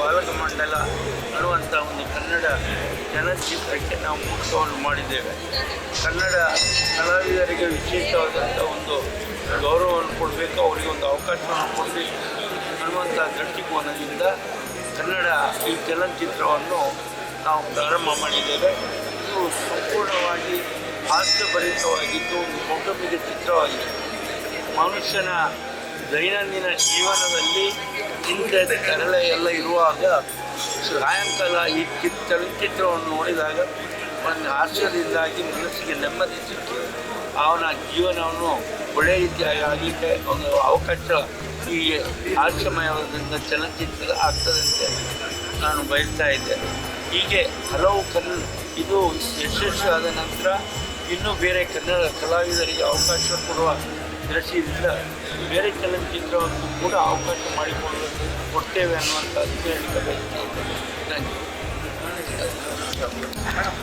ಒಂದು ಮಂಡಲ ಅನ್ನುವಂಥ ಒಂದು ಕನ್ನಡ ಚಲನಚಿತ್ರಕ್ಕೆ ನಾವು ಮುಕ್ತವನ್ನು ಮಾಡಿದ್ದೇವೆ. ಕನ್ನಡ ಕಲಾವಿದರಿಗೆ ವಿಶೇಷವಾದಂಥ ಒಂದು ಗೌರವವನ್ನು ಕೊಡಬೇಕು, ಅವರಿಗೆ ಒಂದು ಅವಕಾಶವನ್ನು ಕೊಡಬೇಕು ಅನ್ನುವಂಥ ದೃಷ್ಟಿಕೋನದಿಂದ ಕನ್ನಡ ಈ ಚಲನಚಿತ್ರವನ್ನು ನಾವು ಪ್ರಾರಂಭ ಮಾಡಿದ್ದೇವೆ. ಇದು ಸಂಪೂರ್ಣವಾಗಿ ಹಾಸ್ಯಭರಿತವಾಗಿದ್ದು ಒಂದು ಕೌಟುಂಬಿಕ ಚಿತ್ರವಾಗಿದೆ. ಮನುಷ್ಯನ ದೈನಂದಿನ ಜೀವನದಲ್ಲಿ ಹಿಂದೆ ಕರಳೆ ಎಲ್ಲ ಇರುವಾಗ ಸಾಯಂಕಾಲ ಈ ಚಲನಚಿತ್ರವನ್ನು ನೋಡಿದಾಗ ಒಂದು ಹಾಸ್ಯದಿಂದಾಗಿ ಮನಸ್ಸಿಗೆ ನೆಮ್ಮದಿ ಸಿಕ್ಕಿ ಅವನ ಜೀವನವನ್ನು ಒಳ್ಳೆಯ ರೀತಿಯಾಗಿ ಆಗಲಿಕ್ಕೆ ಒಂದು ಅವಕಾಶ ಈ ಹಾಸ್ಯಮಯವಾದಂಥ ಚಲನಚಿತ್ರ ಆಗ್ತದಂತೆ ನಾನು ಬಯಸ್ತಾ ಇದ್ದೆ. ಹೀಗೆ ಹಲವು ಕನ್ನ ಇದು ಯಶಸ್ವಿಯಾದ ನಂತರ ಇನ್ನೂ ಬೇರೆ ಕನ್ನಡ ಕಲಾವಿದರಿಗೆ ಅವಕಾಶ ಕೊಡುವ ದೃಷ್ಟಿಯಿಂದ ಬೇರೆ ಚಲನಚಿತ್ರವನ್ನು ಕೂಡ ಅವಕಾಶ ಮಾಡಿಕೊಳ್ಳಲು ಕೊಡ್ತೇವೆ ಅನ್ನುವಂಥದ್ದು ಬಯಸ್ತೇನೆ ಥ್ಯಾಂಕ್ ಯು.